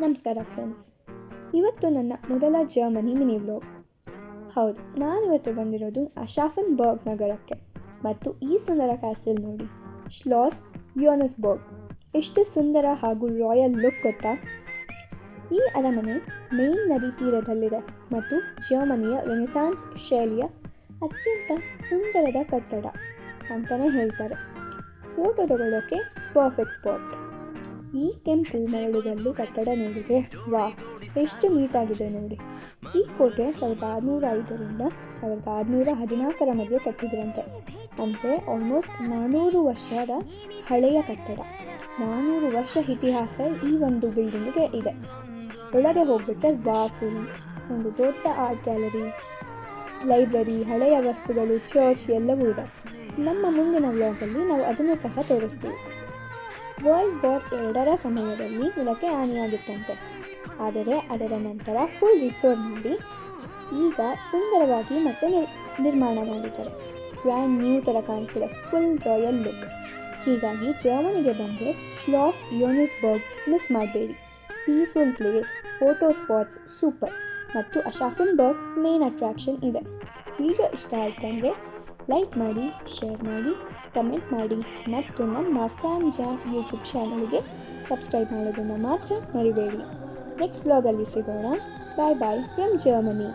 ನಮಸ್ಕಾರ ಫ್ರೆಂಡ್ಸ್ ಇವತ್ತು ನನ್ನ ಮೊದಲ ಜರ್ಮನಿ ಮಿನಿ ವ್ಲಾಗ್ ಹೌದು ನಾನು ಇವತ್ತು ಬಂದಿರೋದು ಅಶಾಫನ್ ಬರ್ಗ್ ನಗರಕ್ಕೆ. ಮತ್ತು ಈ ಸುಂದರ ಕ್ಯಾಸಲ್ ನೋಡಿ ಶ್ಲಾಸ್ ಯೋನಸ್ಬರ್ಗ್ ಎಷ್ಟು ಸುಂದರ ಹಾಗೂ ರಾಯಲ್ ಲುಕ್ ಗೊತ್ತಾ? ಈ ಅರಮನೆ ಮೇನ್ ನದಿ ತೀರದಲ್ಲಿದೆ ಮತ್ತು ಜರ್ಮನಿಯ ರೆನೆಸಾನ್ಸ್ ಶೈಲಿಯ ಅತ್ಯಂತ ಸುಂದರದ ಕಟ್ಟಡ ಅಂತಲೇ ಹೇಳ್ತಾರೆ. ಫೋಟೋ ತಗೊಳ್ಳೋಕ್ಕೆ ಪರ್ಫೆಕ್ಟ್ ಸ್ಪಾಟ್ ಈ ಕೆಂಪು ಮರಳುಗಲ್ಲು ಕಟ್ಟಡ ನೋಡಿದರೆ, ವಾ, ಎಷ್ಟು ನೀಟಾಗಿದೆ ನೋಡಿ. ಈ ಕೋಟೆ ಸಾವಿರದ ಆರುನೂರ ಐದರಿಂದ ಸಾವಿರದ ಆರುನೂರ ಹದಿನಾಲ್ಕರ ಮಧ್ಯೆ ಕಟ್ಟಿದ್ರಂತೆ. ಅಂದರೆ ಆಲ್ಮೋಸ್ಟ್ ನಾನ್ನೂರು ವರ್ಷದ ಹಳೆಯ ಕಟ್ಟಡ. ನಾನ್ನೂರು ವರ್ಷ ಇತಿಹಾಸ ಈ ಒಂದು ಬಿಲ್ಡಿಂಗ್ಗೆ ಇದೆ. ಒಳಗೆ ಹೋಗ್ಬಿಟ್ರೆ ವಾ ಫೀಲಿಂಗ್. ಒಂದು ದೊಡ್ಡ ಆರ್ಟ್ ಗ್ಯಾಲರಿ ಲೈಬ್ರರಿ ಹಳೆಯ ವಸ್ತುಗಳು ಚರ್ಚ್ ಎಲ್ಲವೂ ಇದೆ. ನಮ್ಮ ಮುಂದಿನ ವ್ಲಾಗಲ್ಲಿ ನಾವು ಅದನ್ನು ಸಹ ತೋರಿಸ್ತೀವಿ. ವರ್ಲ್ಡ್ ವಾರ್ ಎರಡರ ಸಮಯದಲ್ಲಿ ಇದಕ್ಕೆ ಹಾನಿಯಾಗಿತ್ತಂತೆ. ಆದರೆ ಅದರ ನಂತರ ಫುಲ್ ರಿಸ್ಟೋರ್ ಮಾಡಿ, ಈಗ ಸುಂದರವಾಗಿ ಮತ್ತೆ ನಿರ್, ನಿರ್ಮಾಣ ಮಾಡಿದ್ದಾರೆ. ಬ್ರ್ಯಾಂಡ್ ನ್ಯೂ ಥರ ಕಾಣಿಸಿದೆ ಫುಲ್ ರಾಯಲ್ ಲುಕ್. ಹೀಗಾಗಿ ಜರ್ಮನಿಗೆ ಬಂದರೆ ಶ್ಲಾಸ್ ಯೋನಿಸ್ಬರ್ಗ್ ಮಿಸ್ ಮಾಡಬೇಡಿ. Peaceful place, photo spots super. ಮತ್ತು ಅಶಾಫನ್ಬರ್ಗ್ ಮೇನ್ ಅಟ್ರಾಕ್ಷನ್ ಇದೆ. ವಿಡಿಯೋ ಇಷ್ಟ ಆಯ್ತಂದರೆ ಲೈಕ್ ಮಾಡಿ, ಶೇರ್ ಮಾಡಿ. ಕಮೆಂಟ್ ಮಾಡಿ ಮತ್ತು ನಮ್ಮ ಫ್ಯಾಮ್ ಜಾಮ್ ಯೂಟ್ಯೂಬ್ ಚಾನಲ್ಗೆ ಸಬ್ಸ್ಕ್ರೈಬ್ ಮಾಡೋದನ್ನು ಮಾತ್ರ ಮರಿಬೇಡಿ. ನೆಕ್ಸ್ಟ್ ಬ್ಲಾಗಲ್ಲಿ ಸಿಗೋಣ. ಬಾಯ್ ಬಾಯ್ ಫ್ರಮ್ ಜರ್ಮನಿ